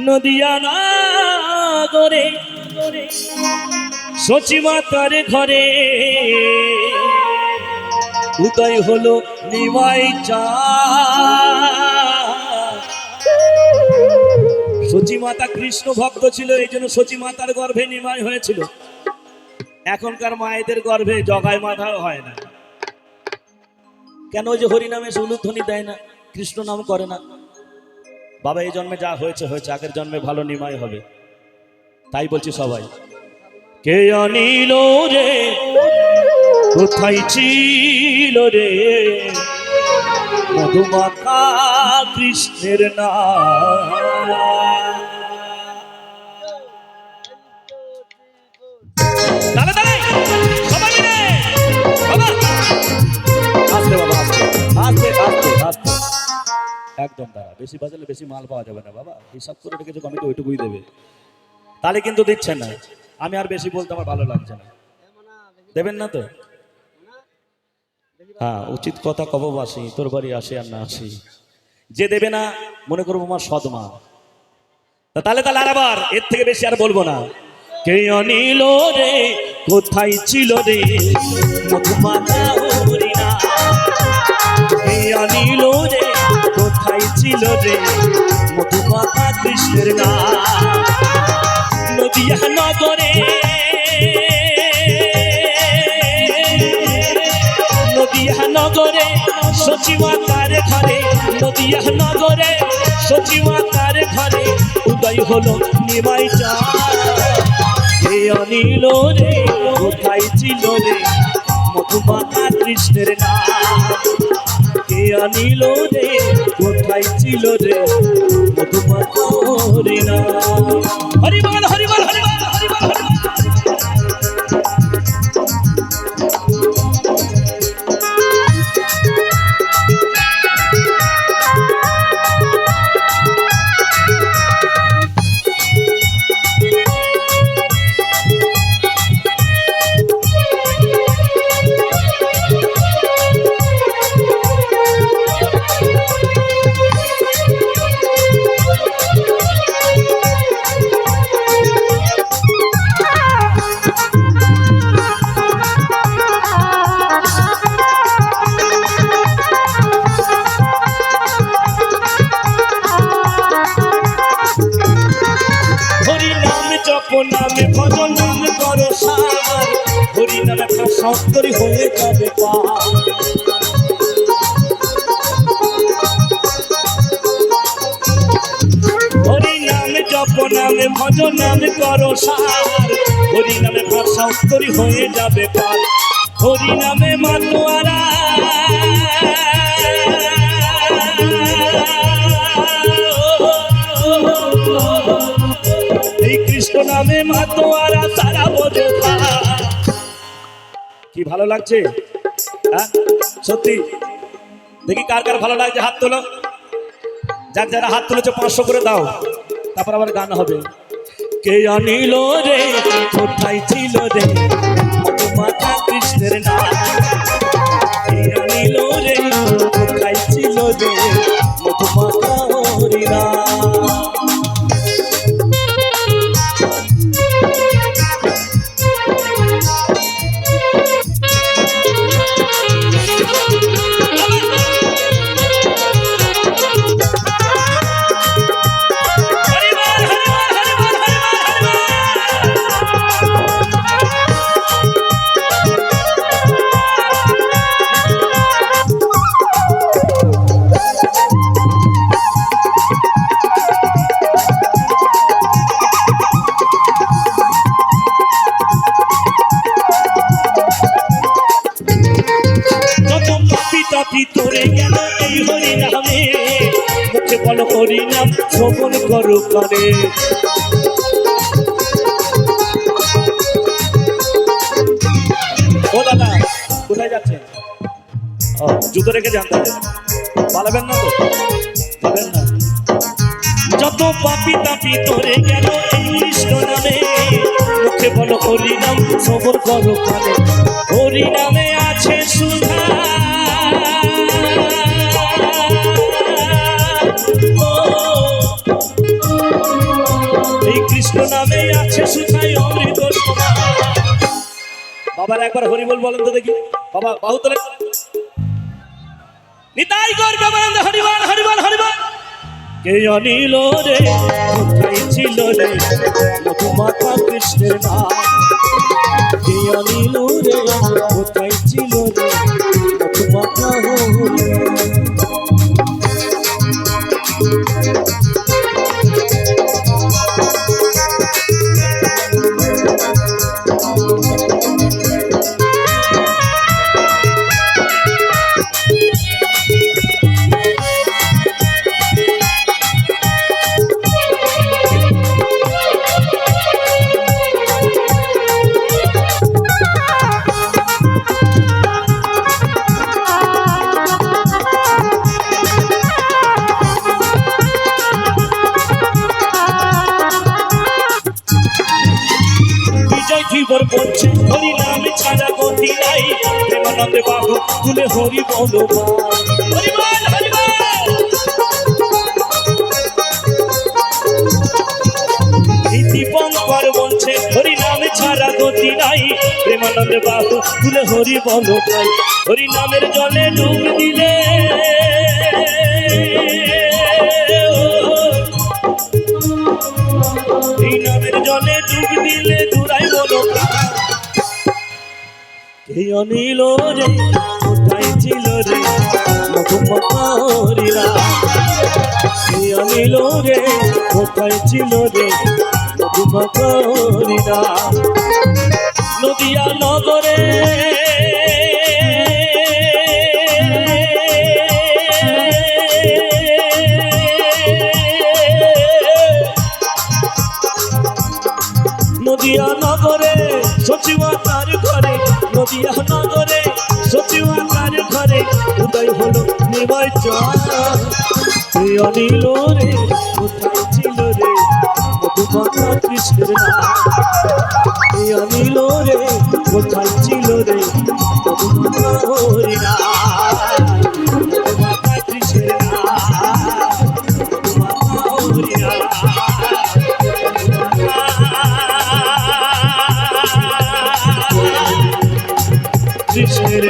নদিয়া নগরে সচিমাতার ঘরে। উদয় হলো নিমাই চা। সচিমাতা কৃষ্ণ ভক্ত ছিল, এই জন্য সচিমাতার গর্ভে নিমাই হয়েছিল। এখনকার মায়েদের গর্ভে জগায় মাথাও হয় না। কেন যে হরিনামে সুলুধ্বনি দেয় না? কৃষ্ণ নাম করে না। বাবা, এই জন্মে যা হয়েছে হয়েছে। আগের জন্মে ভালো, নিমাই হবে। তাই বলছি সবাই। কে অনিল রে? কোথায় ছিল রে? মধুমাখা কৃষ্ণের নাম। দাঁড়া বেশি বাজালে বেশি মাল পাওয়া যাবে না বাবা। হিসাব করে রেখেছে কমিটি ওইটুকুই দেবে। তাহলে কিন্তু দিচ্ছেন না। আমি আর বেশি বলতে আমার ভালো লাগছে না। দেবেন না তো? হ্যাঁ উচিত কথা কব বাসি, তোর বাড়ি আসি আর না আসি। যে দেবে না, মনে করব আমার সদমা তা তাহলে তাহলে আর আবার, এর থেকে বেশি আর বলব না। কে অনিল রে, কোথায় ছিল রে? মধুমাতা কোথায় ছিল রে মধুমাতা কৃষ্ণের না নদিয়া নগরে নদিয়া নগরে সচিমাতার ঘরে, নদিয়া নগরে সচিমাতার ঘরে, উদয় হলো নিমাই হে অনিল রে, কোথায় ছিল রে মধুমাতা কৃষ্ণের নাম কে অনিল রে কোথায় ছিল রে? কত হরিণা হরিবল হরি নামে সত্তরি হয়ে যাবে পার হরি নাম জপ নামে ভজন নাম করো সার। হরি নামে উত্তরি হয়ে যাবে পার হরি নামে মাতোয়ারা। এই কৃষ্ণ নামে মাতোয়ারা, সারা কি ভালো লাগছে? হ্যাঁ? সত্যি? দেখি কার কার ভালো লাগছে, হাত তোলো। যার যারা হাত তুলেছে, পাঁচশো করে দাও। তারপর আবার গান হবে। কে আনিল রে, কোথায় ছিল রে? মুখে বল হরি নাম শ্রবণ করো কানে ও দাদা, কোথায় যাচ্ছেন? জুতো রেখে যান পালাবেন না তো? যত পাপি তাপি তোরে গেল কৃষ্ণ নামে। মুখে বলো হরি নাম সবর করো কানে হরি নামে আছে সুথাই অমৃত বাবার একবার হরিবল বলেন তো দেখি। বাবা বাহুতলে নিতাই করবে বলেন হরিবল হরিবল হরিবল। কে অনিল রে, কোথায় ছিল রে? মধুমাতা কৃষ্ণের নাম। কে অনিল রে? ধীবর বলছে হরি নাম ছাড়া গতি নাই। প্রেমানন্দে বাবু, তুলে হরি বলো হরি বল, হরি বলছে, হরি নাম ছাড়া গতি নাই। প্রেমানন্দে বাবু, তুলে হরি বলো ভাই হরি নামের জলে ডুব দিলে। এই নামের জলে ডুব দিলে কে অনিল রে, কোথায় ছিল রে? মধুমরিরা কে অনিল রে, কোথায় ছিল রে? মধুমরিরা নদিয়া নগরে নদিয়া নগরে সচিবাতার ঘরে নদিয়া নগরে সচিবাতার ঘরে, উদয় হলো নিময় তুই অনিল রে, কোথায় ছিল রে মধুবন কৃষ্ণের নাম? অনিল রে, কোথায় ছিল রে মধুবন হরি কৃষ্ণের